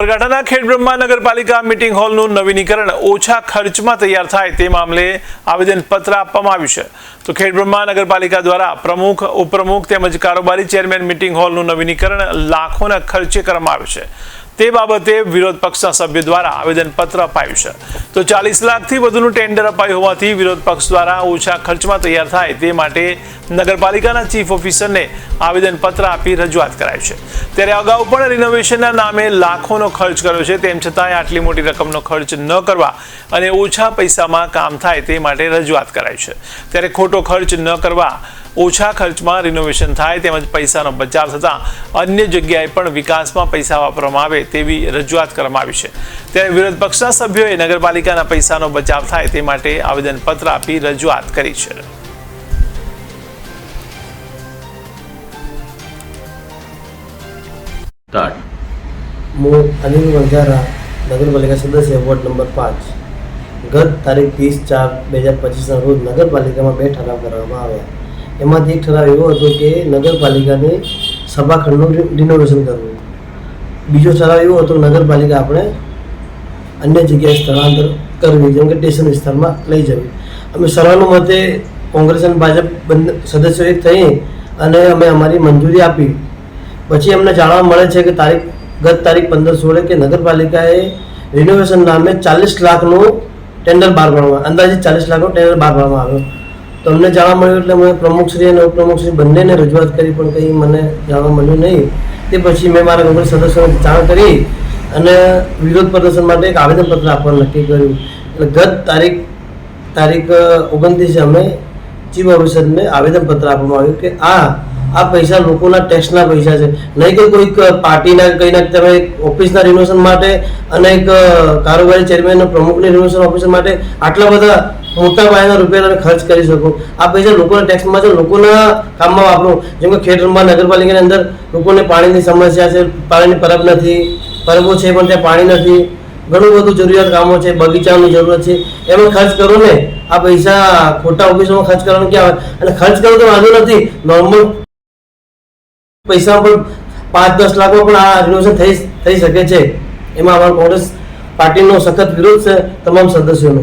સાબરકાંઠાના ખેડબ્રહ્મા નગરપાલિકા મીટિંગ હોલનું નવીનીકરણ ઓછા ખર્ચમાં તૈયાર થાય તે મામલે આવેદનપત્ર આપવામાં આવ્યું છે. તો ખેડબ્રહ્મા નગરપાલિકા દ્વારા પ્રમુખ, ઉપપ્રમુખ તેમજ કારોબારી ચેરમેન મીટિંગ હોલનું નવીનીકરણ લાખોના ખર્ચે કરવામાં આવ્યું છે. તે બાબતે વિરોધ પક્ષના સભ્યો દ્વારા આવેદનપત્ર અપાયું છે. તો ચાલીસ લાખથી વધુનું ટેન્ડર અપાયું હોવાથી વિરોધ પક્ષ દ્વારા ઓછા ખર્ચમાં તૈયાર થાય તે માટે નગરપાલિકાના ચીફ ઓફિસરને આવેદનપત્ર આપી રજૂઆત કરાઈ છે. ત્યારે અગાઉ પણ રિનોવેશનના નામે લાખોનો ખર્ચ કર્યો છે. તેમ છતાંય આટલી મોટી રકમનો ખર્ચ ન કરવા અને ઓછા પૈસામાં કામ થાય તે માટે રજૂઆત કરાઈ છે. ત્યારે ખોટો ખર્ચ ન કરવા ઓછા ખર્ચમાં રિનોવેશન થાય તેમજ પૈસાનો બચાવ થતાં અન્ય જગ્યાએ પણ વિકાસમાં પૈસા વાપરવામાં આવે તેવી રજૂઆત કરવામાં આવી છે. ત્યારે વિરોધ પક્ષના સભ્યોએ નગરપાલિકાના પૈસાનો બચાવ થાય તે માટે આવેદનપત્ર આપી રજૂઆત કરી છે. હું અનિલ વંજારા નગરપાલિકા સદસ્ય વોર્ડ નંબર પાંચ. ગત તારીખ ત્રીસ ચાર બે હજાર પચીસના રોજ નગરપાલિકામાં બે ઠરાવ કરવામાં આવ્યા. એમાંથી એક ઠરાવ એવો હતો કે નગરપાલિકાને સભાખંડનું રિનોવેશન કરવું. બીજો ઠરાવ એવો હતો નગરપાલિકા આપણે અન્ય જગ્યાએ સ્થળાંતર કરવી, જેમ કે સ્ટેશન વિસ્તારમાં લઈ જવી. અમે સર્વાનુમતે કોંગ્રેસ અને ભાજપ બંને સદસ્યો એક થઈ અને અમે અમારી મંજૂરી આપી. પછી અમને જાણવા મળે છે કે તારીખ, ગત તારીખ પંદર સોળે કે નગરપાલિકાએ રિનોવેશન નામે ચાલીસ લાખનું ટેન્ડર બહાર પાડવામાં અંદાજે ચાલીસ લાખનું ટેન્ડર બહાર પાડવામાં આવ્યો. તો અમને જાણવા મળ્યું એટલે મેં પ્રમુખશ્રી અને ઉપપ્રમુખશ્રી બંનેને રજૂઆત કરી પણ કંઈ મને જાણવા મળ્યું નહીં. તે પછી મેં મારા કોંગ્રેસ સદસ્યોને જાણ કરી અને વિરોધ પ્રદર્શન માટે એક આવેદનપત્ર આપવાનું નક્કી કર્યું. એટલે ગત તારીખ તારીખ ઓગણત્રીસે અમે ચીફ ઓફિસરને આવેદનપત્ર આપવામાં આવ્યું કે આ આ પૈસા લોકોના ટેક્સના પૈસા છે. નહીં કે કોઈક પાર્ટીના કંઈના તમે ઓફિસના રિનોવેશન માટે અને એક કારોબારી ચેરમેન પ્રમુખની રિનોવેશન ઓફિસર માટે આટલા બધા મોટા પાયાના રૂપિયા તમે ખર્ચ કરી શકો. આ પૈસા લોકોના ટેક્સમાં છે, લોકોના કામમાં વાપરો. જેમ કે ખેડબ્રહ્મા નગરપાલિકાની અંદર લોકોને પાણીની સમસ્યા છે, પાણીની પરબ નથી, પરબો છે પણ ત્યાં પાણી નથી. ઘણું બધું જરૂરિયાત કામો છે, બગીચાની જરૂરત છે. એમાં ખર્ચ કરો ને, આ પૈસા ખોટા ઓફિસોમાં ખર્ચ કરવાનું ક્યાં આવે? અને ખર્ચ કરો તો વાંધો નથી. નોર્મલ પૈસા પણ પાંચ દસ લાખમાં પણ આ રિનોવેશન થઈ થઈ શકે છે. એમાં અમારો કોંગ્રેસ પાર્ટીનો સખત વિરોધ છે તમામ સદસ્યોનો.